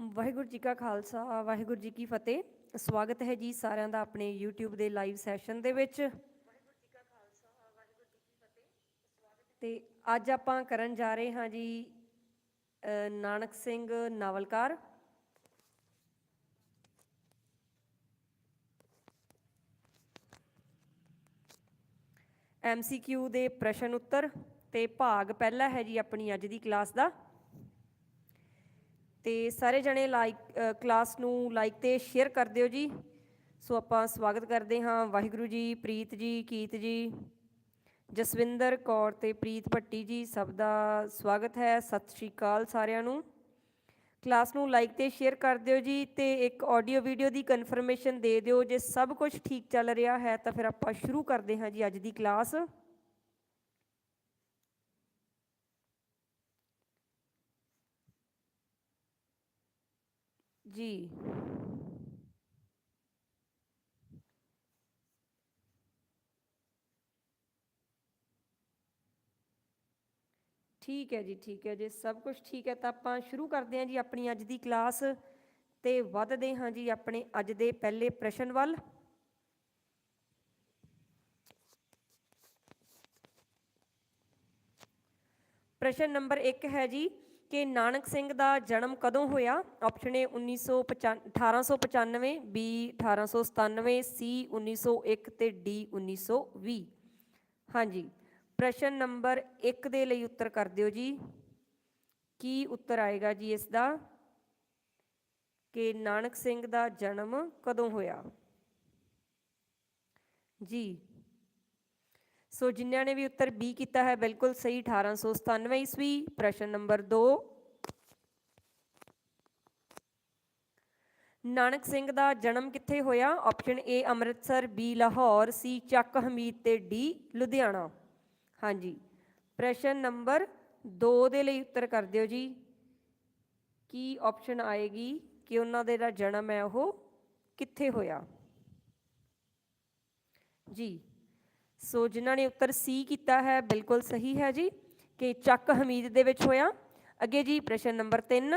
ਵਾਹਿਗੁਰੂ ਜੀ ਕਾ ਖਾਲਸਾ, ਵਾਹਿਗੁਰੂ ਜੀ ਕੀ ਫਤਿਹ। ਸਵਾਗਤ ਹੈ ਜੀ ਸਾਰਿਆਂ ਦਾ ਆਪਣੇ YouTube ਦੇ ਲਾਈਵ ਸੈਸ਼ਨ ਦੇ ਵਿੱਚ। ਤੇ ਅੱਜ ਆਪਾਂ ਕਰਨ ਜਾ ਰਹੇ ਹਾਂ ਜੀ ਨਾਨਕ ਸਿੰਘ ਨਾਵਲਕਾਰ। MCQ ਦੇ ਪ੍ਰਸ਼ਨ ਉੱਤਰ ਤੇ ਭਾਗ ਪਹਿਲਾ ਹੈ ਜੀ ਆਪਣੀ ਅੱਜ ਦੀ ਕਲਾਸ ਦਾ। ਤੇ ਸਾਰੇ ਜਣੇ ਲਾਈਕ ਕਲਾਸ ਨੂੰ ਲਾਈਕ ਤੇ ਸ਼ੇਅਰ ਕਰ ਦਿਓ ਜੀ। ਸੋ ਆਪਾਂ ਸਵਾਗਤ ਕਰਦੇ ਹਾਂ ਵਾਹਿਗੁਰੂ ਜੀ, ਪ੍ਰੀਤ ਜੀ, ਕੀਤ ਜੀ, ਜਸਵਿੰਦਰ ਕੌਰ ਤੇ ਪ੍ਰੀਤ ਭੱਟੀ ਜੀ, ਸਭ ਦਾ ਸਵਾਗਤ ਹੈ, ਸਤਿ ਸ਼੍ਰੀ ਅਕਾਲ ਸਾਰਿਆਂ ਨੂੰ। ਕਲਾਸ ਨੂੰ ਲਾਈਕ ਤੇ ਸ਼ੇਅਰ ਕਰ ਦਿਓ ਜੀ ਤੇ ਇੱਕ ਆਡੀਓ ਵੀਡੀਓ ਦੀ ਕਨਫਰਮੇਸ਼ਨ ਦੇ ਦਿਓ। ਜੇ ਸਭ ਕੁਝ ਠੀਕ ਚੱਲ ਰਿਹਾ ਹੈ ਤਾਂ ਫਿਰ ਆਪਾਂ ਸ਼ੁਰੂ ਕਰਦੇ ਹਾਂ ਜੀ ਅੱਜ ਦੀ ਕਲਾਸ ਜੀ। ਠੀਕ ਹੈ ਜੀ, ਠੀਕ ਹੈ ਜੇ, ਸਭ ਕੁਝ ਠੀਕ ਹੈ। ਤਾਂ ਆਪਾਂ ਸ਼ੁਰੂ ਕਰਦੇ ਹਾਂ ਜੀ ਆਪਣੀ ਅੱਜ ਦੀ ਕਲਾਸ ਤੇ ਵੱਧਦੇ ਹਾਂ ਜੀ ਆਪਣੇ ਅੱਜ ਦੇ ਪਹਿਲੇ ਪ੍ਰਸ਼ਨ ਵੱਲ। ਪ੍ਰਸ਼ਨ ਨੰਬਰ 1 ਹੈ ਜੀ ਕਿ ਨਾਨਕ ਸਿੰਘ ਦਾ ਜਨਮ ਕਦੋਂ ਹੋਇਆ? ਆਪਸ਼ਨ ਏ 1995 1895 ਬੀ 1897 ਸੀ 1901 ਤੇ ਡੀ 1920 ਹਾਂਜੀ, ਪ੍ਰਸ਼ਨ ਨੰਬਰ 1 ਦੇ ਲਈ ਉੱਤਰ ਕਰ ਦਿਓ ਜੀ। ਕੀ ਉੱਤਰ ਆਏਗਾ ਜੀ ਇਸ ਦਾ ਕਿ ਨਾਨਕ ਸਿੰਘ ਦਾ ਜਨਮ ਕਦੋਂ ਹੋਇਆ? ਜੀ ਸੋ ਜਿਨ੍ਹਾਂ ਨੇ ਵੀ ਉੱਤਰ ਬੀ ਕੀਤਾ ਹੈ, ਬਿਲਕੁਲ ਸਹੀ 1897 ਈਸਵੀ, ਪ੍ਰਸ਼ਨ ਨੰਬਰ 2 ਨਾਨਕ ਸਿੰਘ ਦਾ ਜਨਮ ਕਿੱਥੇ ਹੋਇਆ? Option A Amritsar B Lahore C Chak Hamid ਤੇ ਡੀ ਲੁਧਿਆਣਾ। ਹਾਂਜੀ, ਪ੍ਰਸ਼ਨ ਨੰਬਰ 2 ਦੇ ਲਈ ਉੱਤਰ ਕਰ ਦਿਓ ਜੀ। ਕੀ ਆਪਸ਼ਨ ਆਏਗੀ ਕਿ ਉਹਨਾਂ ਦੇ ਦਾ ਜਨਮ ਹੈ, ਉਹ ਕਿੱਥੇ ਹੋਇਆ? ਜੀ ਸੋ ਜਿਨ੍ਹਾਂ ਨੇ ਉੱਤਰ ਸੀ ਕੀਤਾ ਹੈ, ਬਿਲਕੁਲ ਸਹੀ ਹੈ ਜੀ। ਕਿ ਚੱਕ ਹਮੀਦ ਦੇ ਵਿੱਚ ਹੋਇਆ। ਅੱਗੇ ਜੀ, ਪ੍ਰਸ਼ਨ ਨੰਬਰ 3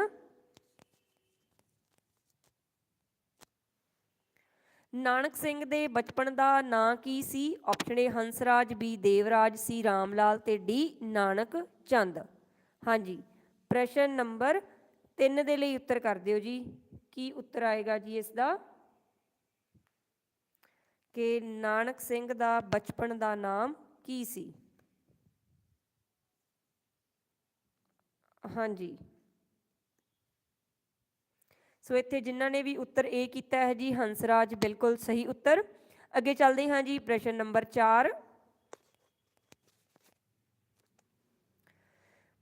ਨਾਨਕ ਸਿੰਘ ਦੇ ਬਚਪਨ ਦਾ ਨਾਂ ਕੀ ਸੀ? Option A Hansraj B Devraj C Ram Lal ਤੇ ਡੀ ਨਾਨਕ ਚੰਦ। ਹਾਂਜੀ, ਪ੍ਰਸ਼ਨ ਨੰਬਰ 3 ਦੇ ਲਈ ਉੱਤਰ ਕਰ ਦਿਓ ਜੀ। ਕੀ ਉੱਤਰ ਆਏਗਾ ਜੀ ਇਸ ਦਾ? ਕਿ ਨਾਨਕ ਸਿੰਘ ਦਾ ਬਚਪਨ ਦਾ ਨਾਮ ਕੀ ਸੀ? ਹਾਂਜੀ। ਸੋ ਇੱਥੇ ਜਿਨ੍ਹਾਂ ਨੇ ਵੀ ਉੱਤਰ A ਕੀਤਾ ਹੈ ਜੀ, ਹੰਸਰਾਜ, ਬਿਲਕੁਲ ਸਹੀ ਉੱਤਰ। ਅੱਗੇ ਚੱਲਦੇ ਹਾਂ ਜੀ, ਪ੍ਰਸ਼ਨ ਨੰਬਰ 4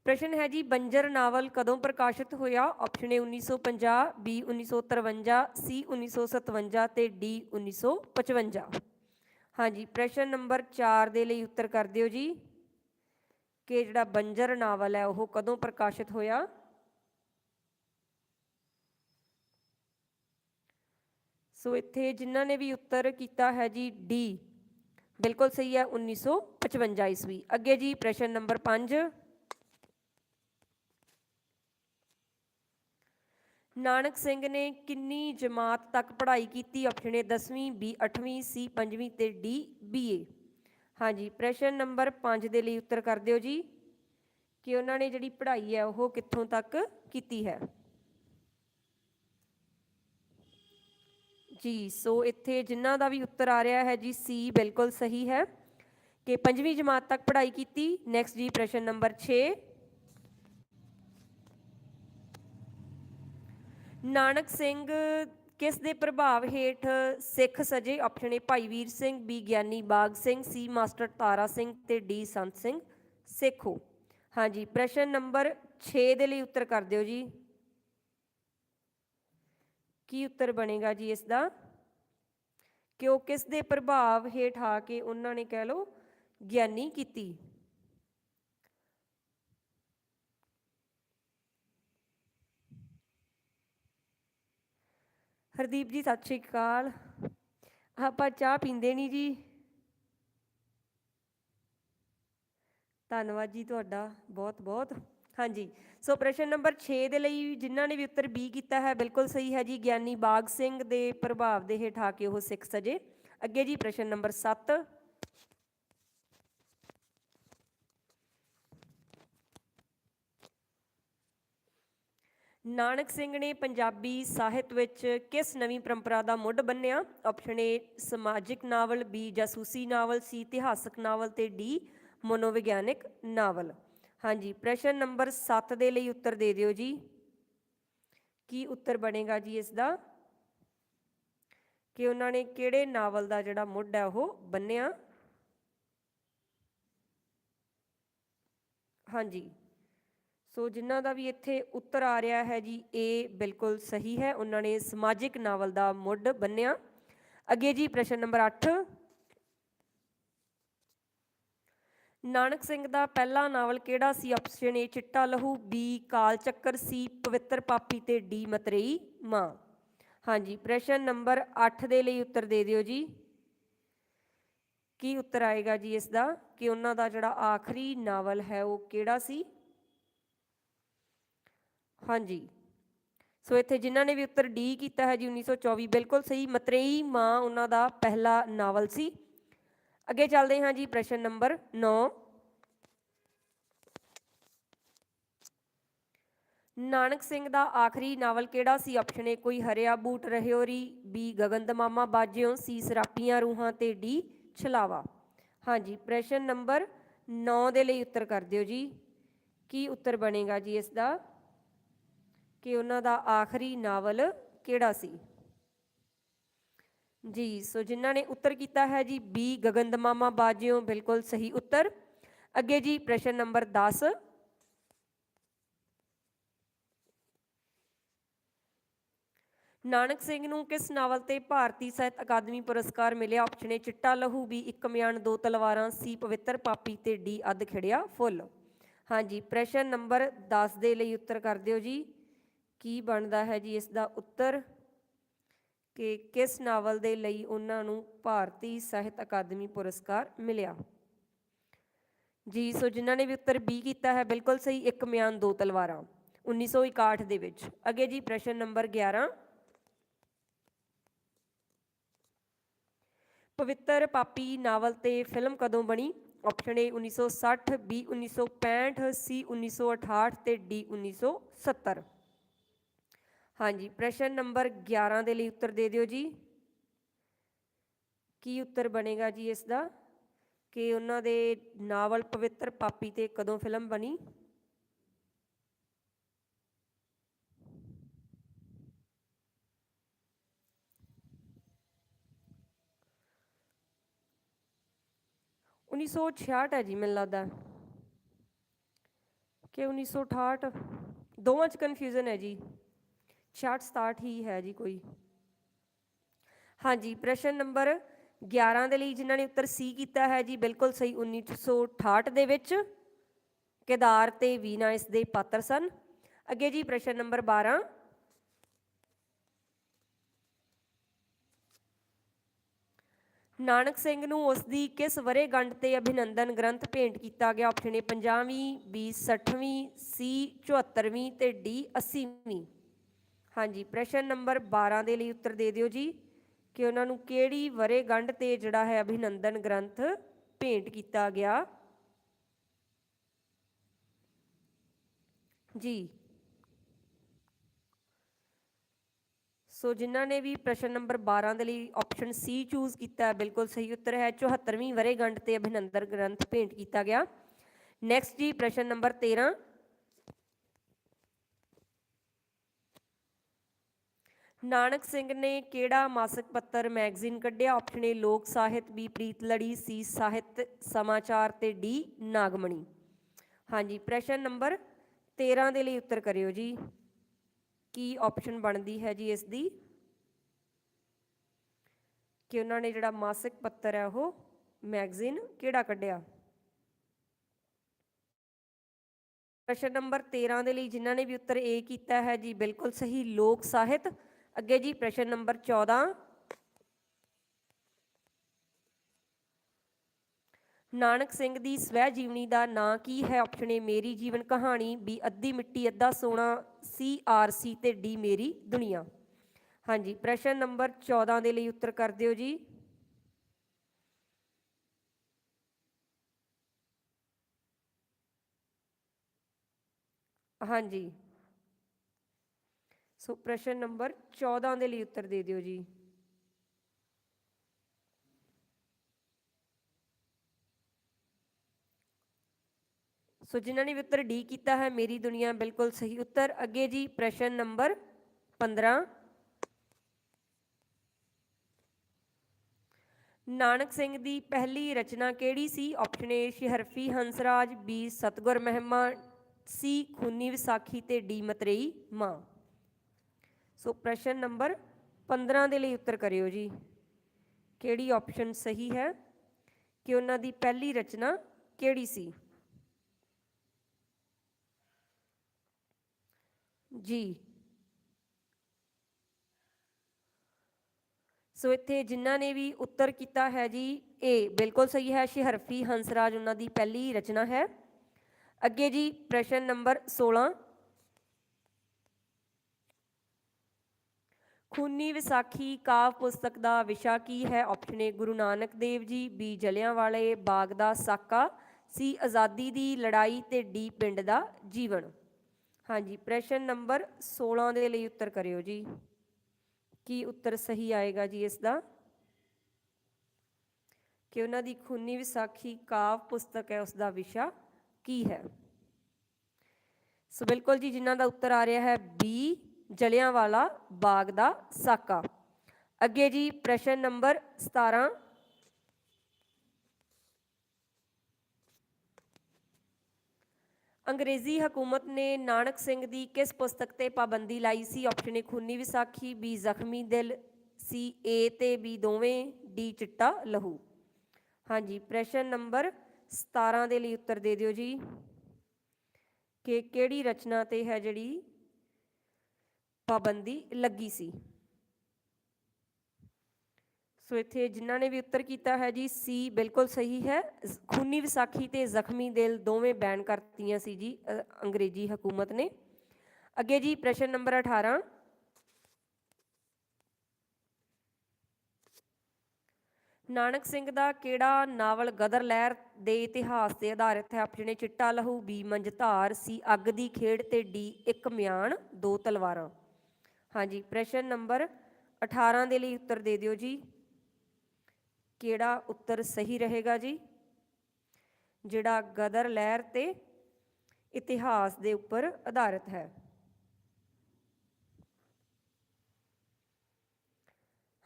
ਪ੍ਰਸ਼ਨ ਹੈ ਜੀ, ਬੰਜਰ ਨਾਵਲ ਕਦੋਂ ਪ੍ਰਕਾਸ਼ਿਤ ਹੋਇਆ? ਆਪਸ਼ਨ ਏ 1950 ਬੀ 1953 ਸੀ 1957 ਤੇ ਡੀ 1955 ਹਾਂਜੀ, ਪ੍ਰਸ਼ਨ ਨੰਬਰ 4 ਦੇ ਲਈ ਉੱਤਰ ਕਰ ਦਿਓ ਜੀ। ਕਿ ਜਿਹੜਾ ਬੰਜਰ ਨਾਵਲ ਹੈ, ਉਹ ਕਦੋਂ ਪ੍ਰਕਾਸ਼ਿਤ ਹੋਇਆ? ਸੋ ਇੱਥੇ ਜਿਨ੍ਹਾਂ ਨੇ ਵੀ ਉੱਤਰ ਕੀਤਾ ਹੈ ਜੀ ਡੀ ਬਿਲਕੁਲ ਸਹੀ ਹੈ 1955 ਈਸਵੀ। ਅੱਗੇ ਜੀ, ਪ੍ਰਸ਼ਨ ਨੰਬਰ 5 ਨਾਨਕ ਸਿੰਘ ਨੇ ਕਿੰਨੀ ਜਮਾਤ ਤੱਕ ਪੜ੍ਹਾਈ ਕੀਤੀ? ਆਪਸ਼ਨ ਏ 10ਵੀਂ ਬੀ 8ਵੀਂ ਸੀ 5ਵੀਂ ਤੇ ਡੀ ਬੀਏ ਹਾਂਜੀ, ਪ੍ਰਸ਼ਨ ਨੰਬਰ 5 ਦੇ ਲਈ ਉੱਤਰ ਕਰ ਦਿਓ ਜੀ, ਕਿ ਉਹਨਾਂ ਨੇ ਜਿਹੜੀ ਪੜ੍ਹਾਈ ਹੈ ਉਹ ਕਿੱਥੋਂ ਤੱਕ ਕੀਤੀ ਹੈ? ਜੀ, ਸੋ ਇੱਥੇ ਜਿਨ੍ਹਾਂ ਦਾ ਵੀ ਉੱਤਰ ਆ ਰਿਹਾ ਹੈ ਜੀ ਸੀ ਬਿਲਕੁਲ ਸਹੀ ਹੈ, ਕਿ ਪੰਜਵੀਂ ਜਮਾਤ ਤੱਕ ਪੜ੍ਹਾਈ ਕੀਤੀ। ਨੈਕਸਟ ਜੀ, ਪ੍ਰਸ਼ਨ ਨੰਬਰ 6 ਨਾਨਕ ਸਿੰਘ ਕਿਸ ਦੇ ਪ੍ਰਭਾਵ ਹੇਠ ਸਿੱਖ ਸਜੇ? Option A Bhai Vir Singh B Giani Bagh Singh C master Tara Singh ਤੇ ਡੀ ਸੰਤ ਸਿੰਘ ਸੇਖੋ। ਹਾਂਜੀ, ਪ੍ਰਸ਼ਨ ਨੰਬਰ 6 ਦੇ ਲਈ ਉੱਤਰ ਕਰ ਦਿਓ ਜੀ। ਕੀ ਉੱਤਰ ਬਣੇਗਾ ਜੀ ਇਸ ਦਾ? ਕਿ ਉਹ ਕਿਸ ਦੇ ਪ੍ਰਭਾਵ ਹੇਠ ਆ ਕੇ ਉਹਨਾਂ ਨੇ ਕਹਿ ਲਓ ਗਿਆਨੀ ਕੀਤੀ? ਹਰਦੀਪ ਜੀ, ਸਤਿ ਸ਼੍ਰੀ ਅਕਾਲ। ਆਪਾਂ ਚਾਹ ਪੀਂਦੇ ਨਹੀਂ ਜੀ। ਧੰਨਵਾਦ ਜੀ ਤੁਹਾਡਾ, ਬਹੁਤ ਬਹੁਤ। ਹਾਂਜੀ, ਸੋ ਪ੍ਰਸ਼ਨ ਨੰਬਰ 6 ਦੇ ਲਈ ਜਿਨ੍ਹਾਂ ਨੇ ਵੀ ਉੱਤਰ ਬੀ ਕੀਤਾ ਹੈ, ਬਿਲਕੁਲ ਸਹੀ ਹੈ ਜੀ, ਗਿਆਨੀ ਬਾਗ ਸਿੰਘ ਦੇ ਪ੍ਰਭਾਵ ਦੇ ਹੇਠ ਆ ਕੇ ਉਹ ਸਿੱਖ ਸਜੇ। ਅੱਗੇ ਜੀ ਪ੍ਰਸ਼ਨ ਨੰਬਰ 7 ਨਾਨਕ ਸਿੰਘ ਨੇ ਪੰਜਾਬੀ ਸਾਹਿਤ ਵਿੱਚ ਕਿਸ ਨਵੀਂ ਪਰੰਪਰਾ ਦਾ ਮੁੱਢ ਬੰਨਿਆ? ਆਪਸ਼ਨ ਏ ਸਮਾਜਿਕ ਨਾਵਲ ਬੀ ਜਾਸੂਸੀ ਨਾਵਲ ਸੀ ਇਤਿਹਾਸਕ ਨਾਵਲ ਤੇ ਡੀ ਮਨੋਵਿਗਿਆਨਿਕ ਨਾਵਲ। ਹਾਂਜੀ, ਪ੍ਰਸ਼ਨ ਨੰਬਰ 7 ਦੇ ਲਈ ਉੱਤਰ ਦੇ ਦਿਓ ਜੀ। ਕੀ ਉੱਤਰ ਬਣੇਗਾ ਜੀ ਇਸ ਦਾ ਕਿ ਉਹਨਾਂ ਨੇ ਕਿਹੜੇ ਨਾਵਲ ਦਾ ਜਿਹੜਾ ਮੁੱਢ ਹੈ ਉਹ ਬੰਨਿਆ? ਹਾਂਜੀ ਸੋ ਜਿਨ੍ਹਾਂ ਦਾ ਵੀ ਇੱਥੇ ਉੱਤਰ ਆ ਰਿਹਾ ਹੈ ਜੀ, ਇਹ ਬਿਲਕੁਲ ਸਹੀ ਹੈ। ਉਹਨਾਂ ਨੇ ਸਮਾਜਿਕ ਨਾਵਲ ਦਾ ਮੁੱਢ ਬੰਨਿਆ। ਅੱਗੇ ਜੀ, ਪ੍ਰਸ਼ਨ ਨੰਬਰ 8 ਨਾਨਕ ਸਿੰਘ ਦਾ ਪਹਿਲਾ ਨਾਵਲ ਕਿਹੜਾ ਸੀ? ਆਪਸ਼ਨ ਏ ਚਿੱਟਾ ਲਹੂ ਬੀ ਕਾਲ ਚੱਕਰ ਸੀ ਪਵਿੱਤਰ ਪਾਪੀ ਤੇ ਡੀ ਮਤਰੇਈ ਮਾਂ। ਹਾਂਜੀ, ਪ੍ਰਸ਼ਨ ਨੰਬਰ 8 ਦੇ ਲਈ ਉੱਤਰ ਦੇ ਦਿਓ ਜੀ। ਕੀ ਉੱਤਰ ਆਏਗਾ ਜੀ ਇਸ ਦਾ? ਕਿ ਉਹਨਾਂ ਦਾ ਜਿਹੜਾ ਆਖਰੀ ਨਾਵਲ ਹੈ, ਉਹ ਕਿਹੜਾ ਸੀ? ਹਾਂਜੀ। ਸੋ ਇੱਥੇ ਜਿਨ੍ਹਾਂ ਨੇ ਵੀ ਉੱਤਰ ਡੀ ਕੀਤਾ ਹੈ ਜੀ 1924 ਬਿਲਕੁਲ ਸਹੀ, ਮਤਰੇਈ ਮਾਂ ਉਹਨਾਂ ਦਾ ਪਹਿਲਾ ਨਾਵਲ ਸੀ। ਅੱਗੇ ਚੱਲਦੇ ਹਾਂ ਜੀ ਪ੍ਰਸ਼ਨ ਨੰਬਰ 9 ਨਾਨਕ ਸਿੰਘ ਦਾ ਆਖਰੀ ਨਾਵਲ ਕਿਹੜਾ ਸੀ? ਆਪਸ਼ਨ ਏ, ਕੋਈ ਹਰਿਆ ਬੂਟ ਰਹਿਓਰੀ ਬੀ, ਗਗਨ ਦਮਾਮਾ ਬਾਜਿਓ, ਸੀ, ਸਰਾਪੀਆਂ ਰੂਹਾਂ ਤੇ ਡੀ, ਛਲਾਵਾ। ਹਾਂਜੀ, ਪ੍ਰਸ਼ਨ ਨੰਬਰ 9 ਦੇ ਲਈ ਉੱਤਰ ਕਰ ਦਿਓ ਜੀ। ਕੀ ਉੱਤਰ ਬਣੇਗਾ ਜੀ ਇਸ ਦਾ? ਕਿ ਉਹਨਾਂ ਦਾ ਆਖਰੀ ਨਾਵਲ ਕਿਹੜਾ ਸੀ? ਜੀ, ਸੋ ਜਿਨ੍ਹਾਂ ਨੇ ਉੱਤਰ ਕੀਤਾ ਹੈ ਜੀ, ਬੀ ਗਗਨਦਮਾਮਾ ਬਾਜਿਓ, ਬਿਲਕੁਲ ਸਹੀ ਉੱਤਰ। ਅੱਗੇ ਜੀ, ਪ੍ਰਸ਼ਨ ਨੰਬਰ 10 ਨਾਨਕ ਸਿੰਘ ਨੂੰ ਕਿਸ ਨਾਵਲ ਤੇ ਭਾਰਤੀ ਸਾਹਿਤ ਅਕਾਦਮੀ ਪੁਰਸਕਾਰ ਮਿਲਿਆ? ਆਪਸ਼ਨ ਏ, ਚਿੱਟਾ ਲਹੂ ਵੀ ਇੱਕ ਮਿਆਨ ਦੋ ਤਲਵਾਰਾਂ, ਸੀ, ਪਵਿੱਤਰ ਪਾਪੀ ਤੇ ਡੀ, ਅੱਧ ਖਿੜਿਆ ਫੁੱਲ। ਹਾਂਜੀ, ਪ੍ਰਸ਼ਨ ਨੰਬਰ 10 ਦੇ ਲਈ ਉੱਤਰ ਕਰ ਦਿਓ ਜੀ। ਕੀ ਬਣਦਾ ਹੈ ਜੀ? ਇਸ ਦਾ ਉੱਤਰ ਕਿ ਕਿਸ ਨਾਵਲ ਦੇ ਲਈ ਉਹਨਾਂ ਨੂੰ ਭਾਰਤੀ ਸਾਹਿਤ ਅਕਾਦਮੀ ਪੁਰਸਕਾਰ ਮਿਲਿਆ? ਜੀ, ਸੋ ਜਿਨ੍ਹਾਂ ਨੇ ਵੀ ਉੱਤਰ ਬੀ ਕੀਤਾ ਹੈ, ਬਿਲਕੁਲ ਸਹੀ, ਇੱਕ ਮਿਆਨ ਦੋ ਤਲਵਾਰਾਂ 1961 ਦੇ ਵਿੱਚ। ਅੱਗੇ ਜੀ, ਪ੍ਰਸ਼ਨ ਨੰਬਰ 11 ਪਵਿੱਤਰ ਪਾਪੀ ਨਾਵਲ ਤੇ ਫਿਲਮ ਕਦੋਂ ਬਣੀ? ਆਪਸ਼ਨ ਏ 1960 ਬੀ 1965 ਸੀ 1968 ਤੇ ਡੀ 1970 ਹਾਂਜੀ, ਪ੍ਰਸ਼ਨ ਨੰਬਰ 11 ਦੇ ਲਈ ਉੱਤਰ ਦੇ ਦਿਓ ਜੀ। ਕੀ ਉੱਤਰ ਬਣੇਗਾ ਜੀ ਇਸ ਦਾ? ਕਿ ਉਹਨਾਂ ਦੇ ਨਾਵਲ ਪਵਿੱਤਰ ਪਾਪੀ ਤੇ ਕਦੋਂ ਫਿਲਮ ਬਣੀ? ਉੱਨੀ ਸੌ ਛਿਆਹਠ ਹੈ ਜੀ, ਮੈਨੂੰ ਲੱਗਦਾ। ਕਿ 1968 ਦੋਵਾਂ 'ਚ ਕਨਫਿਊਜ਼ਨ ਹੈ ਜੀ। 66 67 ਹੀ ਹੈ ਜੀ ਕੋਈ। ਹਾਂਜੀ, ਪ੍ਰਸ਼ਨ ਨੰਬਰ 11 ਦੇ ਲਈ ਜਿਨ੍ਹਾਂ ਨੇ ਉੱਤਰ ਸੀ ਕੀਤਾ ਹੈ ਜੀ, ਬਿਲਕੁਲ ਸਹੀ 1968 ਦੇ ਵਿੱਚ। ਕੇਦਾਰ ਤੇ ਵੀਨਾ ਇਸ ਦੇ ਪਾਤਰ ਸਨ। ਅੱਗੇ ਜੀ ਪ੍ਰਸ਼ਨ ਨੰਬਰ 12 ਨਾਨਕ ਸਿੰਘ ਨੂੰ ਉਸ ਦੀ ਕਿਸ ਵਰੇਗੰਢ ਤੇ ਅਭਿਨੰਦਨ ਗ੍ਰੰਥ ਭੇਂਟ ਕੀਤਾ ਗਿਆ? ਆਪਸ਼ਨ ਏ 50ਵੀਂ ਬੀ 60ਵੀਂ ਸੀ 74ਵੀਂ ਤੇ ਡੀ 80ਵੀਂ ਹਾਂਜੀ, ਪ੍ਰਸ਼ਨ ਨੰਬਰ 12 ਦੇ ਲਈ ਉੱਤਰ ਦੇ ਦਿਓ ਜੀ ਕਿ ਉਹਨਾਂ ਨੂੰ ਕਿਹੜੀ ਵਰੇਗੰਢ ਤੇ ਜਿਹੜਾ ਹੈ ਅਭਿਨੰਦਨ ਗ੍ਰੰਥ ਭੇਂਟ ਕੀਤਾ ਗਿਆ? ਜੀ। ਸੋ ਜਿਨ੍ਹਾਂ ਨੇ ਵੀ ਪ੍ਰਸ਼ਨ ਨੰਬਰ 12 ਦੇ ਲਈ ਆਪਸ਼ਨ ਸੀ ਚੂਜ਼ ਕੀਤਾ, ਬਿਲਕੁਲ ਸਹੀ ਉੱਤਰ ਹੈ 74ਵੀਂ ਵਰੇਗੰਢ ਤੇ ਅਭਿਨੰਦਨ ਗ੍ਰੰਥ ਭੇਂਟ ਕੀਤਾ ਗਿਆ। ਨੈਕਸਟ ਜੀ, ਪ੍ਰਸ਼ਨ ਨੰਬਰ 13 ਨਾਨਕ ਸਿੰਘ ਨੇ ਕਿਹੜਾ ਮਾਸਕ ਪੱਤਰ ਮੈਗਜ਼ੀਨ ਕੱਢਿਆ? ਆਪਸ਼ਨ ਏ ਲੋਕ ਸਾਹਿਤ ਬੀ ਪ੍ਰੀਤ ਲੜੀ ਸੀ ਸਾਹਿਤ ਸਮਾਚਾਰ ਤੇ ਡੀ ਨਾਗਮਣੀ। ਹਾਂਜੀ, ਪ੍ਰਸ਼ਨ ਨੰਬਰ 13 ਦੇ ਲਈ ਉੱਤਰ ਕਰਿਓ ਜੀ। ਕੀ ਆਪਸ਼ਨ ਬਣਦੀ ਹੈ ਜੀ ਇਸ ਦੀ? ਕਿ ਉਹਨਾਂ ਨੇ ਜਿਹੜਾ ਮਾਸਿਕ ਪੱਤਰ ਹੈ ਉਹ ਮੈਗਜ਼ੀਨ ਕਿਹੜਾ ਕੱਢਿਆ? ਪ੍ਰਸ਼ਨ ਨੰਬਰ 13 ਦੇ ਲਈ ਜਿਨ੍ਹਾਂ ਨੇ ਵੀ ਉੱਤਰ ਏ ਕੀਤਾ ਹੈ ਜੀ, ਬਿਲਕੁਲ ਸਹੀ, ਲੋਕ ਸਾਹਿਤ ਅੱਗੇ ਜੀ ਪ੍ਰਸ਼ਨ ਨੰਬਰ 14 ਨਾਨਕ ਸਿੰਘ ਦੀ ਸਵੈ ਜੀਵਨੀ ਦਾ ਨਾਂ ਕੀ ਹੈ? ਆਪਸ਼ਨ ਏ ਮੇਰੀ ਜੀਵਨ ਕਹਾਣੀ। ਬੀ ਅੱਧੀ ਮਿੱਟੀ, ਅੱਧਾ ਸੋਨਾ। ਸੀ ਆਰ ਸੀ ਤੇ ਡੀ ਮੇਰੀ ਦੁਨੀਆ। ਹਾਂਜੀ, ਪ੍ਰਸ਼ਨ ਨੰਬਰ 14 ਦੇ ਲਈ ਉੱਤਰ ਕਰ ਦਿਓ ਜੀ। ਹਾਂਜੀ। ਸੋ ਪ੍ਰਸ਼ਨ ਨੰਬਰ 14 ਦੇ ਲਈ ਉੱਤਰ ਦੇ ਦਿਓ ਜੀ। ਸੋ ਜਿਨ੍ਹਾਂ ਨੇ ਵੀ ਉੱਤਰ ਡੀ ਕੀਤਾ ਹੈ, ਮੇਰੀ ਦੁਨੀਆ ਬਿਲਕੁਲ ਸਹੀ ਉੱਤਰ। ਅੱਗੇ ਜੀ ਪ੍ਰਸ਼ਨ ਨੰਬਰ 15 ਨਾਨਕ ਸਿੰਘ ਦੀ ਪਹਿਲੀ ਰਚਨਾ ਕਿਹੜੀ ਸੀ? ਆਪਸ਼ਨ ਏ ਸ਼ਹਰਫੀ ਹੰਸਰਾਜ ਬੀ ਸਤਗੁਰ ਮਹਿਮਾ ਸੀ ਖੂਨੀ ਵਿਸਾਖੀ ਤੇ ਡੀ ਮਤਰੇਈ ਮਾਂ। ਸੋ ਪ੍ਰਸ਼ਨ ਨੰਬਰ 15 ਦੇ ਲਈ ਉੱਤਰ ਕਰਿਓ ਜੀ। ਕਿਹੜੀ ਆਪਸ਼ਨ ਸਹੀ ਹੈ? ਕਿ ਉਹਨਾਂ ਦੀ ਪਹਿਲੀ ਰਚਨਾ ਕਿਹੜੀ ਸੀ? ਜੀ। ਸੋ ਇੱਥੇ ਜਿਨ੍ਹਾਂ ਨੇ ਵੀ ਉੱਤਰ ਕੀਤਾ ਹੈ ਜੀ ਇਹ ਬਿਲਕੁਲ ਸਹੀ ਹੈ ਸ਼ਹਰਫੀ ਹੰਸਰਾਜ ਉਹਨਾਂ ਦੀ ਪਹਿਲੀ ਰਚਨਾ ਹੈ। ਅੱਗੇ ਜੀ, ਪ੍ਰਸ਼ਨ ਨੰਬਰ 16 ਖੂਨੀ ਵਿਸਾਖੀ, ਕਾਵ ਪੁਸਤਕ ਦਾ ਵਿਸ਼ਾ ਕੀ ਹੈ? ਆਪਸ਼ਨ ਏ ਗੁਰੂ ਨਾਨਕ ਦੇਵ ਜੀ ਬੀ ਜਲਿਆਂਵਾਲੇ ਬਾਗ ਦਾ ਸਾਕਾ ਸੀ ਆਜ਼ਾਦੀ ਦੀ ਲੜਾਈ ਤੇ ਡੀ ਪਿੰਡ ਦਾ ਜੀਵਨ। ਹਾਂਜੀ, ਪ੍ਰਸ਼ਨ ਨੰਬਰ 16 ਦੇ ਲਈ ਉੱਤਰ ਕਰਿਓ ਜੀ। ਕੀ ਉੱਤਰ ਸਹੀ ਆਏਗਾ ਜੀ ਇਸ ਦਾ? ਕਿ ਉਹਨਾਂ ਦੀ ਖੂਨੀ ਵਿਸਾਖੀ, ਕਾਵ ਪੁਸਤਕ ਹੈ, ਉਸ ਦਾ ਵਿਸ਼ਾ ਕੀ ਹੈ? ਸੋ ਬਿਲਕੁਲ ਜੀ, ਜਿਨ੍ਹਾਂ ਦਾ ਉੱਤਰ ਆ ਰਿਹਾ ਹੈ ਬੀ ਜਲਿਆਂਵਾਲਾ ਬਾਗ ਦਾ ਸਾਕਾ। ਅੱਗੇ ਜੀ ਪ੍ਰਸ਼ਨ ਨੰਬਰ 17 ਅੰਗਰੇਜ਼ੀ ਹਕੂਮਤ ਨੇ ਨਾਨਕ ਸਿੰਘ ਦੀ ਕਿਸ ਪੁਸਤਕ ਤੇ ਪਾਬੰਦੀ ਲਾਈ ਸੀ? Option A Khooni Visakhi B Zakhmi Dil C ਏ ਤੇ ਬੀ ਦੋਵੇਂ ਡੀ ਚਿੱਟਾ, ਲਹੂ। ਹਾਂਜੀ, ਪ੍ਰਸ਼ਨ ਨੰਬਰ 17 ਦੇ ਲਈ ਉੱਤਰ ਦੇ ਦਿਓ ਜੀ। ਕਿ ਕਿਹੜੀ ਰਚਨਾ ਤੇ ਹੈ ਜਿਹੜੀ ਪਾਬੰਦੀ ਲੱਗੀ ਸੀ। ਸੋ ਇੱਥੇ ਜਿਨ੍ਹਾਂ ਨੇ ਵੀ ਉੱਤਰ ਕੀਤਾ ਹੈ ਜੀ, ਸੀ ਬਿਲਕੁਲ ਸਹੀ ਹੈ। ਖੂਨੀ ਵਿਸਾਖੀ ਤੇ ਜ਼ਖਮੀ ਦਿਲ ਦੋਵੇਂ ਬੈਨ ਕਰਤੀਆਂ ਸੀ ਜੀ ਅੰਗਰੇਜ਼ੀ ਹਕੂਮਤ ਨੇ। ਅੱਗੇ ਜੀ, ਪ੍ਰਸ਼ਨ ਨੰਬਰ 18 ਨਾਨਕ ਸਿੰਘ ਦਾ ਕਿਹੜਾ ਨਾਵਲ ਗਦਰ ਲਹਿਰ ਦੇ ਇਤਿਹਾਸ ਤੇ ਆਧਾਰਿਤ ਹੈ? ਆਪਸ਼ਨ ਚਿੱਟਾ ਲਹੂ, ਬੀ ਮੰਝਧਾਰ ਸੀ, ਅੱਗ ਦੀ ਖੇਡ ਤੇ ਡੀ, ਇੱਕ ਮਿਆਨ ਦੋ ਤਲਵਾਰਾਂ। ਹਾਂਜੀ, ਪ੍ਰਸ਼ਨ ਨੰਬਰ 18 ਦੇ ਲਈ ਉੱਤਰ ਦੇ ਦਿਓ ਜੀ। ਕਿਹੜਾ ਉੱਤਰ ਸਹੀ ਰਹੇਗਾ ਜੀ? ਜਿਹੜਾ ਗਦਰ ਲਹਿਰ ਤੇ ਇਤਿਹਾਸ ਦੇ ਉੱਪਰ ਆਧਾਰਿਤ ਹੈ।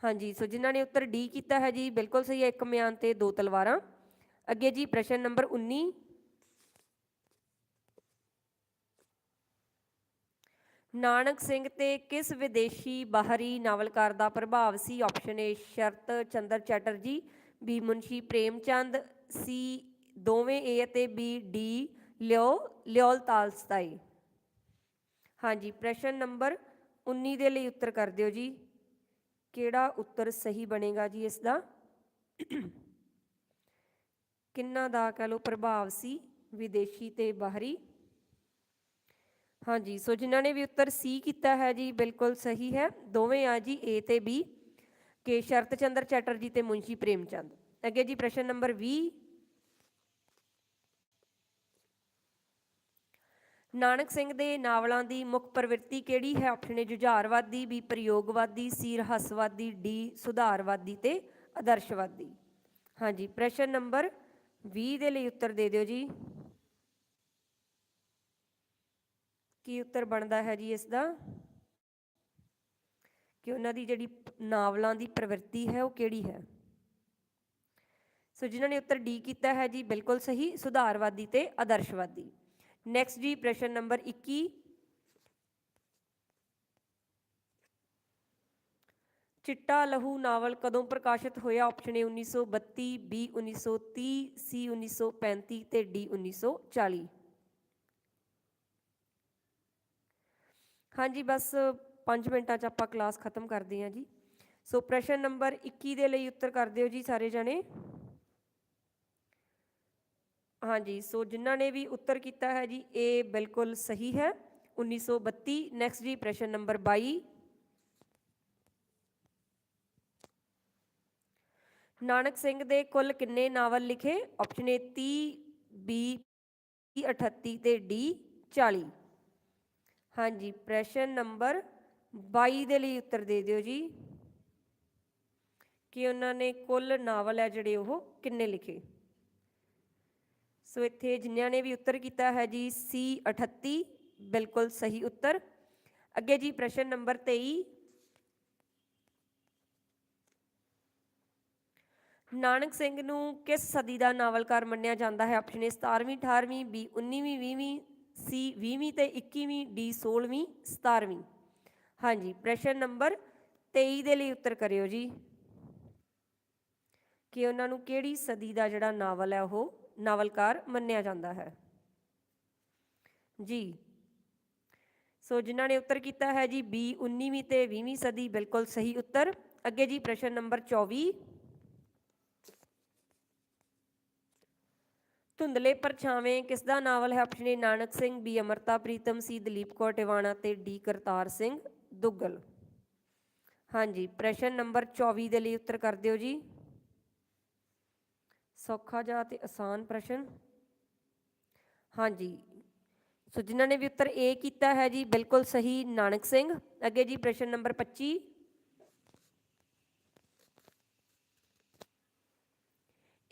ਹਾਂਜੀ, ਸੋ ਜਿਨ੍ਹਾਂ ਨੇ ਉੱਤਰ ਡੀ ਕੀਤਾ ਹੈ ਜੀ, ਬਿਲਕੁਲ ਸਹੀ ਹੈ, ਇੱਕ ਮਿਆਨ ਤੇ ਦੋ ਤਲਵਾਰਾਂ। ਅੱਗੇ ਜੀ, ਪ੍ਰਸ਼ਨ ਨੰਬਰ 19 ਨਾਨਕ ਸਿੰਘ ਤੇ ਕਿਸ ਵਿਦੇਸ਼ੀ ਬਾਹਰੀ ਨਾਵਲਕਾਰ ਦਾ ਪ੍ਰਭਾਵ C? Option A Sharat Chandra Chatterjee B Munshi Prem Chand C ਦੋਵੇਂ ਏ ਅਤੇ ਬੀ ਡੀ ਲਿਓ, ਲਿਓਲ ਤਾਲਸਤਾਈ। ਹਾਂਜੀ, ਪ੍ਰਸ਼ਨ ਨੰਬਰ 19 ਦੇ ਲਈ ਉੱਤਰ ਕਰ ਦਿਓ ਜੀ। ਕਿਹੜਾ ਉੱਤਰ ਸਹੀ ਬਣੇਗਾ ਜੀ ਇਸ ਦਾ ਕਿੰਨਾ ਦਾ ਕਹ ਲਓ ਪ੍ਰਭਾਵ ਸੀ? ਵਿਦੇਸ਼ੀ ਤੇ ਬਾਹਰੀ? ਹਾਂਜੀ, ਸੋ ਜਿਨ੍ਹਾਂ ਨੇ ਵੀ ਉੱਤਰ ਸੀ ਕੀਤਾ ਹੈ ਜੀ, ਬਿਲਕੁਲ ਸਹੀ ਹੈ। ਦੋਵੇਂ ਆ ਜੀ, A ਤੇ B, ਕਿ ਸ਼ਰਤ ਚੰਦਰ ਚੈਟਰਜੀ ਤੇ ਮੁੰਸ਼ੀ ਪ੍ਰੇਮਚੰਦ। ਅੱਗੇ ਜੀ, ਪ੍ਰਸ਼ਨ ਨੰਬਰ 20 ਨਾਨਕ ਸਿੰਘ ਦੇ ਨਾਵਲਾਂ ਦੀ ਮੁੱਖ ਪ੍ਰਵਿਰਤੀ ਕਿਹੜੀ ਹੈ? ਆਪਸ਼ਨ ਏ ਜੁਝਾਰਵਾਦੀ ਬੀ ਪ੍ਰਯੋਗਵਾਦੀ ਸੀ ਰਹੱਸਵਾਦੀ ਡੀ ਸੁਧਾਰਵਾਦੀ ਤੇ ਆਦਰਸ਼ਵਾਦੀ। ਹਾਂਜੀ, ਪ੍ਰਸ਼ਨ ਨੰਬਰ 20 ਦੇ ਲਈ ਉੱਤਰ ਦੇ ਦਿਓ ਜੀ। ਕੀ ਉੱਤਰ ਬਣਦਾ ਹੈ ਜੀ ਇਸ ਦਾ ਕਿ ਉਹਨਾਂ ਦੀ ਜਿਹੜੀ ਨਾਵਲਾਂ ਦੀ ਪ੍ਰਵਿਰਤੀ ਹੈ ਉਹ ਕਿਹੜੀ ਹੈ? ਸੋ ਜਿਨ੍ਹਾਂ ਨੇ ਉੱਤਰ ਡੀ ਕੀਤਾ ਹੈ ਜੀ, ਬਿਲਕੁਲ ਸਹੀ, ਸੁਧਾਰਵਾਦੀ ਤੇ ਆਦਰਸ਼ਵਾਦੀ। ਨੈਕਸਟ ਜੀ, ਪ੍ਰਸ਼ਨ ਨੰਬਰ 21 ਚਿੱਟਾ ਲਹੂ ਨਾਵਲ ਕਦੋਂ ਪ੍ਰਕਾਸ਼ਿਤ ਹੋਇਆ? ਆਪਸ਼ਨ ਏ 1932 ਬੀ 1930 ਸੀ 1935 ਤੇ ਡੀ 1940 ਹਾਂਜੀ, ਬਸ 5 ਮਿੰਟਾਂ 'ਚ ਆਪਾਂ ਕਲਾਸ ਖਤਮ ਕਰਦੇ ਹਾਂ ਜੀ। ਸੋ ਪ੍ਰਸ਼ਨ ਨੰਬਰ 21 ਦੇ ਲਈ ਉੱਤਰ ਕਰ ਦਿਓ ਜੀ ਸਾਰੇ ਜਣੇ। ਹਾਂਜੀ ਸੋ ਜਿਨ੍ਹਾਂ ਨੇ ਵੀ ਉੱਤਰ ਕੀਤਾ ਹੈ ਜੀ, ਇਹ ਬਿਲਕੁਲ ਸਹੀ ਹੈ। 1932 ਨੈਕਸਟ ਜੀ ਪ੍ਰਸ਼ਨ ਨੰਬਰ 22 ਨਾਨਕ ਸਿੰਘ ਦੇ ਕੁੱਲ ਕਿੰਨੇ ਨਾਵਲ ਲਿਖੇ? ਆਪਸ਼ਨ ਏ 30 ਬੀ 38 ਤੇ ਡੀ 40 ਹਾਂਜੀ, ਪ੍ਰਸ਼ਨ ਨੰਬਰ 22 ਦੇ ਲਈ ਉੱਤਰ ਦੇ ਦਿਓ ਜੀ। ਕਿ ਉਹਨਾਂ ਨੇ ਕੁੱਲ ਨਾਵਲ ਹੈ ਜਿਹੜੇ ਉਹ ਕਿੰਨੇ ਲਿਖੇ? ਸੋ ਇੱਥੇ ਜਿਨ੍ਹਾਂ ਨੇ ਵੀ ਉੱਤਰ ਕੀਤਾ ਹੈ ਜੀ, ਸੀ 38 ਬਿਲਕੁਲ ਸਹੀ ਉੱਤਰ। ਅੱਗੇ ਜੀ ਪ੍ਰਸ਼ਨ ਨੰਬਰ 23 ਨਾਨਕ ਸਿੰਘ ਨੂੰ ਕਿਸ ਸਦੀ ਦਾ ਨਾਵਲਕਾਰ ਮੰਨਿਆ ਜਾਂਦਾ ਹੈ? ਆਪਸ਼ਨ ਏ 17ਵੀਂ 18ਵੀਂ ਬੀ 19ਵੀਂ 20ਵੀਂ ਸੀ 20ਵੀਂ ਤੇ 21ਵੀਂ ਡੀ 16ਵੀਂ 17ਵੀਂ ਹਾਂਜੀ, ਪ੍ਰਸ਼ਨ ਨੰਬਰ 23 ਦੇ ਲਈ ਉੱਤਰ ਕਰਿਓ ਜੀ। ਕਿ ਉਹਨਾਂ ਨੂੰ ਕਿਹੜੀ ਸਦੀ ਦਾ ਜਿਹੜਾ ਨਾਵਲ ਹੈ, ਉਹ ਨਾਵਲਕਾਰ ਮੰਨਿਆ ਜਾਂਦਾ ਹੈ? ਜੀ। ਸੋ ਜਿਨ੍ਹਾਂ ਨੇ ਉੱਤਰ ਕੀਤਾ ਹੈ ਜੀ, ਬੀ 19ਵੀਂ ਤੇ 20ਵੀਂ ਸਦੀ, ਬਿਲਕੁਲ ਸਹੀ ਉੱਤਰ। ਅੱਗੇ ਜੀ, ਪ੍ਰਸ਼ਨ ਨੰਬਰ 24 ਧੁੰਦਲੇ ਪਰਛਾਵੇਂ ਕਿਸ ਦਾ ਨਾਵਲ ਹੈ? Option A Nanak Singh, B. Amrita, Pritam C, Dalip Kaur Tiwana ਤੇ ਡੀ. ਕਰਤਾਰ ਸਿੰਘ ਦੁੱਗਲ। ਹਾਂਜੀ, ਪ੍ਰਸ਼ਨ ਨੰਬਰ 24 ਦੇ ਲਈ ਉੱਤਰ ਕਰ ਦਿਓ ਜੀ। ਸੌਖਾ ਜਿਹਾ ਤੇ ਆਸਾਨ ਪ੍ਰਸ਼ਨ? ਹਾਂਜੀ। ਸੋ ਜਿਨ੍ਹਾਂ ਨੇ ਵੀ ਉੱਤਰ A ਕੀਤਾ ਹੈ ਜੀ, ਬਿਲਕੁਲ ਸਹੀ ਨਾਨਕ ਸਿੰਘ। ਅੱਗੇ ਜੀ ਪ੍ਰਸ਼ਨ ਨੰਬਰ 25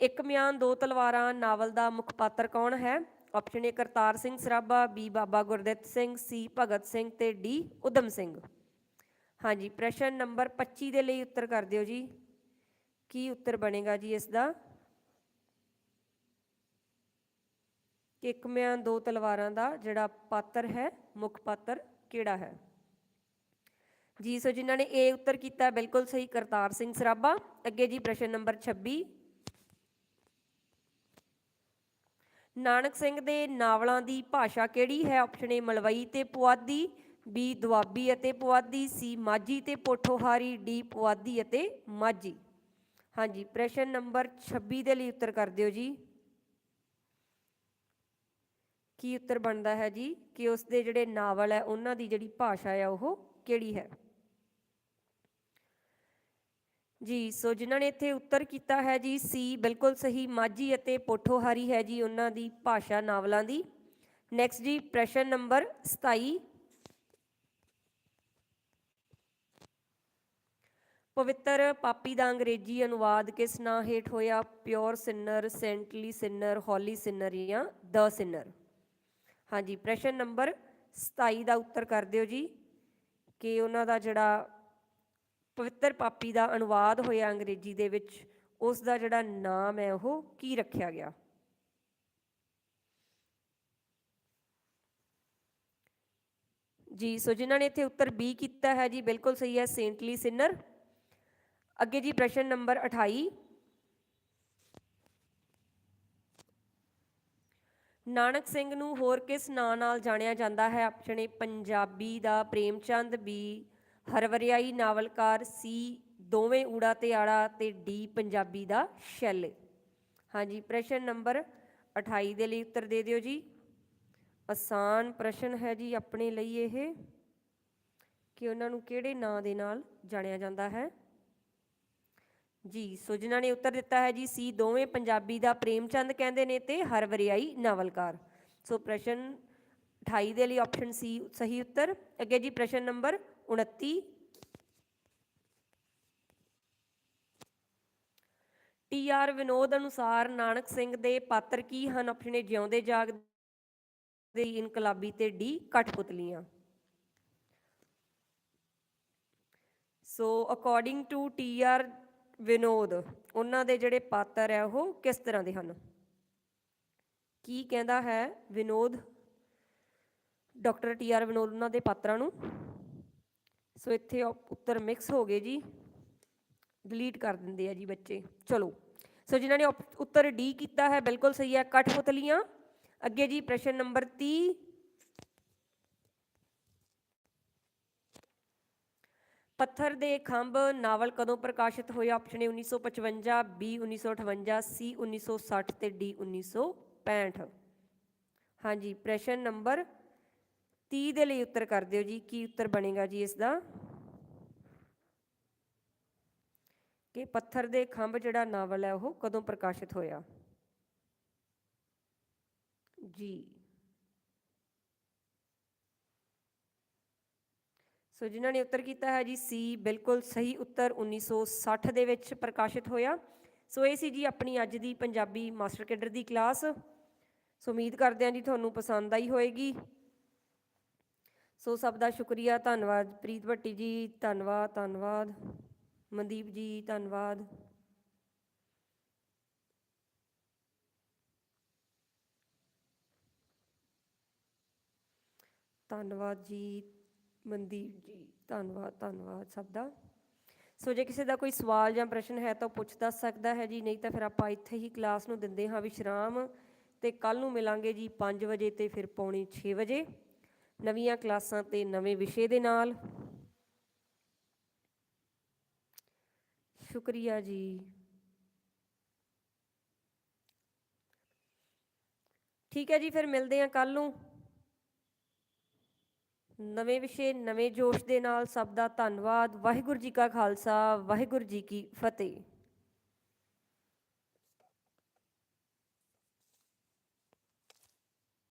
ਇੱਕ ਮਿਆਨ ਦੋ ਤਲਵਾਰਾਂ ਨਾਵਲ ਦਾ ਮੁੱਖ ਪਾਤਰ ਕੌਣ ਹੈ? Option A Kartar Singh Sarabha B Baba Gurditt Singh C Bhagat Singh ਤੇ ਡੀ ਉਦਮ ਸਿੰਘ। ਹਾਂਜੀ, ਪ੍ਰਸ਼ਨ ਨੰਬਰ 25 ਦੇ ਲਈ ਉੱਤਰ ਕਰ ਦਿਓ ਜੀ। ਕੀ ਉੱਤਰ ਬਣੇਗਾ ਜੀ ਇਸ ਦਾ? ਕਿ ਇੱਕ ਮਿਆਨ ਦੋ ਤਲਵਾਰਾਂ ਦਾ ਜਿਹੜਾ ਪਾਤਰ ਹੈ, ਮੁੱਖ ਪਾਤਰ ਕਿਹੜਾ ਹੈ? ਜੀ, ਸੋ ਜਿਨ੍ਹਾਂ ਨੇ ਇਹ ਉੱਤਰ ਕੀਤਾ, ਬਿਲਕੁਲ ਸਹੀ ਕਰਤਾਰ ਸਿੰਘ ਸਰਾਭਾ। ਅੱਗੇ ਜੀ ਪ੍ਰਸ਼ਨ ਨੰਬਰ 26 ਨਾਨਕ ਸਿੰਘ ਦੇ ਨਾਵਲਾਂ ਦੀ ਭਾਸ਼ਾ ਕਿਹੜੀ ਹੈ? ਆਪਸ਼ਨ ਏ ਮਲਵਈ ਤੇ ਪੁਆਧੀ ਬੀ ਦੁਆਬੀ ਅਤੇ ਪੁਆਧੀ ਸੀ ਮਾਝੀ ਤੇ ਪੋਠੋਹਾਰੀ ਡੀ ਪੁਆਧੀ ਅਤੇ ਮਾਝੀ। ਹਾਂਜੀ, ਪ੍ਰਸ਼ਨ ਨੰਬਰ 26 ਦੇ ਲਈ ਉੱਤਰ ਕਰ ਦਿਓ ਜੀ। ਕੀ ਉੱਤਰ ਬਣਦਾ ਹੈ ਜੀ? ਕਿ ਉਸ ਦੇ ਜਿਹੜੇ ਨਾਵਲ ਹੈ, ਉਹਨਾਂ ਦੀ ਜਿਹੜੀ ਭਾਸ਼ਾ ਹੈ, ਉਹ ਕਿਹੜੀ ਹੈ? ਜੀ, ਸੋ ਜਿਨ੍ਹਾਂ ਨੇ ਇੱਥੇ ਉੱਤਰ ਕੀਤਾ ਹੈ ਜੀ, ਸੀ ਬਿਲਕੁਲ ਸਹੀ, ਮਾਝੀ ਅਤੇ ਪੋਠੋਹਾਰੀ ਹੈ ਜੀ ਉਹਨਾਂ ਦੀ ਭਾਸ਼ਾ ਨਾਵਲਾਂ ਦੀ। ਨੈਕਸਟ ਜੀ, ਪ੍ਰਸ਼ਨ ਨੰਬਰ 27 ਪਵਿੱਤਰ ਪਾਪੀ ਦਾ ਅੰਗਰੇਜ਼ੀ ਅਨੁਵਾਦ ਕਿਸ ਨਾਂ ਹੇਠ ਹੋਇਆ? ਪਿਓਰ ਸਿਨਰ ਸੈਂਟਲੀ ਸਿਨਰ ਹੌਲੀ ਸਿਨਰ ਜਾਂ ਦ ਸਿਨਰ ਹਾਂਜੀ, ਪ੍ਰਸ਼ਨ ਨੰਬਰ 27 ਦਾ ਉੱਤਰ ਕਰ ਦਿਓ ਜੀ, ਕਿ ਉਹਨਾਂ ਦਾ ਜਿਹੜਾ ਪਵਿੱਤਰ ਪਾਪੀ ਦਾ ਅਨੁਵਾਦ ਹੋਇਆ ਅੰਗਰੇਜ਼ੀ ਦੇ ਵਿੱਚ, ਉਸ ਦਾ ਜਿਹੜਾ ਨਾਮ ਹੈ ਉਹ ਕੀ ਰੱਖਿਆ ਗਿਆ? ਜੀ, ਸੋ ਜਿਨ੍ਹਾਂ ਨੇ ਇੱਥੇ ਉੱਤਰ ਬੀ ਕੀਤਾ ਹੈ, ਜੀ, ਬਿਲਕੁਲ ਸਹੀ ਹੈ ਸੇਂਟਲੀ ਸਿਨਰ ਅੱਗੇ ਜੀ, ਪ੍ਰਸ਼ਨ ਨੰਬਰ 28 ਨਾਨਕ ਸਿੰਘ ਨੂੰ ਹੋਰ ਕਿਸ ਨਾਂ ਨਾਲ ਜਾਣਿਆ ਜਾਂਦਾ ਹੈ? ਆਪਸ਼ਨ ਏ ਪੰਜਾਬੀ ਦਾ, ਪ੍ਰੇਮਚੰਦ ਬੀ ਹਰਵਰਿਆਈ ਨਾਵਲਕਾਰ ਸੀ, ਦੋਵੇਂ ਊੜਾ ਤੇ ਆੜਾ ਤੇ ਡੀ ਪੰਜਾਬੀ ਦਾ ਸ਼ੈਲੇ। ਹਾਂਜੀ, ਪ੍ਰਸ਼ਨ ਨੰਬਰ 28 ਦੇ ਲਈ ਉੱਤਰ ਦੇ ਦਿਓ ਜੀ। ਆਸਾਨ ਪ੍ਰਸ਼ਨ ਹੈ ਜੀ ਆਪਣੇ ਲਈ ਇਹ, ਕਿ ਉਹਨਾਂ ਨੂੰ ਕਿਹੜੇ ਨਾਂ ਦੇ ਨਾਲ ਜਾਣਿਆ ਜਾਂਦਾ ਹੈ? ਜੀ ਸੋ ਜਿਨ੍ਹਾਂ ਨੇ ਉੱਤਰ ਦਿੱਤਾ ਹੈ ਜੀ, ਸੀ, ਦੋਵੇਂ ਪੰਜਾਬੀ ਦਾ ਪ੍ਰੇਮਚੰਦ ਕਹਿੰਦੇ ਨੇ ਤੇ ਹਰਵਰਿਆਈ ਨਾਵਲਕਾਰ। ਸੋ ਪ੍ਰਸ਼ਨ 28 ਦੇ ਲਈ ਆਪਸ਼ਨ ਸੀ, ਸਹੀ ਉੱਤਰ। ਅੱਗੇ ਜੀ ਪ੍ਰਸ਼ਨ ਨੰਬਰ 29 ਟੀ ਆਰ ਵਿਨੋਦ ਅਨੁਸਾਰ ਨਾਨਕ ਸਿੰਘ ਦੇ ਪਾਤਰ ਕੀ ਹਨ? ਆਪਸ਼ਨ ਜਿਉਂਦੇ ਜਾਗਦੇ ਇਨਕਲਾਬੀ ਤੇ D ਕਠਪੁਤਲੀਆਂ। So according to T R Vinod, ਉਹਨਾਂ ਦੇ ਜਿਹੜੇ ਪਾਤਰ ਹੈ ਉਹ ਕਿਸ ਤਰ੍ਹਾਂ ਦੇ ਹਨ? ਕੀ ਕਹਿੰਦਾ ਹੈ Vinod? Doctor T R Vinod, ਉਹਨਾਂ ਦੇ ਪਾਤਰਾਂ ਨੂੰ। ਸੋ ਇੱਥੇ ਉੱਤਰ ਮਿਕਸ ਹੋ ਗਏ ਜੀ। ਡਿਲੀਟ ਕਰ ਦਿੰਦੇ ਆ ਜੀ ਬੱਚੇ। ਚਲੋ। ਸੋ ਜਿਨ੍ਹਾਂ ਨੇ ਉੱਤਰ ਡੀ ਕੀਤਾ ਹੈ, ਬਿਲਕੁਲ ਸਹੀ ਹੈ। ਕਠਪੁਤਲੀਆਂ ਅੱਗੇ ਜੀ ਪ੍ਰਸ਼ਨ ਨੰਬਰ 30 ਪੱਥਰ ਦੇ ਖੰਭ ਨਾਵਲ ਕਦੋਂ ਪ੍ਰਕਾਸ਼ਿਤ ਹੋਇਆ ਆਪਸ਼ਨ ਏ 1955 ਬੀ 1958 ਸੀ 1960 ਤੇ ਡੀ 1965 65 ਹਾਂਜੀ, ਪ੍ਰਸ਼ਨ ਨੰਬਰ 30 ਦੇ ਲਈ ਉੱਤਰ ਕਰ ਦਿਓ ਜੀ, ਕੀ ਉੱਤਰ ਬਣੇਗਾ ਜੀ ਇਸ ਦਾ ਕਿ ਪੱਥਰ ਦੇ ਖੰਭ ਜਿਹੜਾ ਨਾਵਲ ਹੈ ਉਹ ਕਦੋਂ ਪ੍ਰਕਾਸ਼ਿਤ ਹੋਇਆ? ਜੀ। ਸੋ ਜਿਨ੍ਹਾਂ ਨੇ ਉੱਤਰ ਕੀਤਾ ਹੈ ਜੀ, ਸੀ ਬਿਲਕੁਲ ਸਹੀ ਉੱਤਰ 1960 ਦੇ ਵਿੱਚ ਪ੍ਰਕਾਸ਼ਿਤ ਹੋਇਆ। ਸੋ ਇਹ ਸੀ ਜੀ ਆਪਣੀ ਅੱਜ ਦੀ ਪੰਜਾਬੀ ਮਾਸਟਰ ਕੇਡਰ ਦੀ ਕਲਾਸ। ਸੋ ਉਮੀਦ ਕਰਦੇ ਹਾਂ ਜੀ ਤੁਹਾਨੂੰ ਪਸੰਦ ਆਈ ਹੋਏਗੀ। ਸੋ ਸਭ ਦਾ ਸ਼ੁਕਰੀਆ, ਧੰਨਵਾਦ। ਪ੍ਰੀਤ ਭੱਟੀ ਜੀ, ਧੰਨਵਾਦ ਧੰਨਵਾਦ। ਮਨਦੀਪ ਜੀ, ਧੰਨਵਾਦ। ਧੰਨਵਾਦ ਜੀ, ਮਨਦੀਪ ਜੀ, ਧੰਨਵਾਦ ਧੰਨਵਾਦ ਸਭ ਦਾ। ਸੋ ਜੇ ਕਿਸੇ ਦਾ ਕੋਈ ਸਵਾਲ ਜਾਂ ਪ੍ਰਸ਼ਨ ਹੈ ਤਾਂ ਉਹ ਪੁੱਛ ਦੱਸ ਸਕਦਾ ਹੈ ਜੀ, ਨਹੀਂ ਤਾਂ ਫਿਰ ਆਪਾਂ ਇੱਥੇ ਹੀ ਕਲਾਸ ਨੂੰ ਦਿੰਦੇ ਹਾਂ ਵਿਸ਼ਰਾਮ ਤੇ ਕੱਲ ਨੂੰ ਮਿਲਾਂਗੇ ਜੀ 5 ਵਜੇ ਤੇ ਫਿਰ ਪੌਣੇ 6 ਵਜੇ। ਨਵੀਆਂ ਕਲਾਸਾਂ ਤੇ ਨਵੇਂ ਵਿਸ਼ੇ ਦੇ ਨਾਲ। ਸ਼ੁਕਰੀਆ ਜੀ। ਠੀਕ ਹੈ ਜੀ, ਫਿਰ ਮਿਲਦੇ ਹਾਂ ਕੱਲ ਨੂੰ। ਨਵੇਂ ਵਿਸ਼ੇ, ਨਵੇਂ ਜੋਸ਼ ਦੇ ਨਾਲ। ਸਭ ਦਾ ਧੰਨਵਾਦ। ਵਾਹਿਗੁਰੂ ਜੀ ਕਾ ਖਾਲਸਾ, ਵਾਹਿਗੁਰੂ ਜੀ ਕੀ ਫਤਿਹ।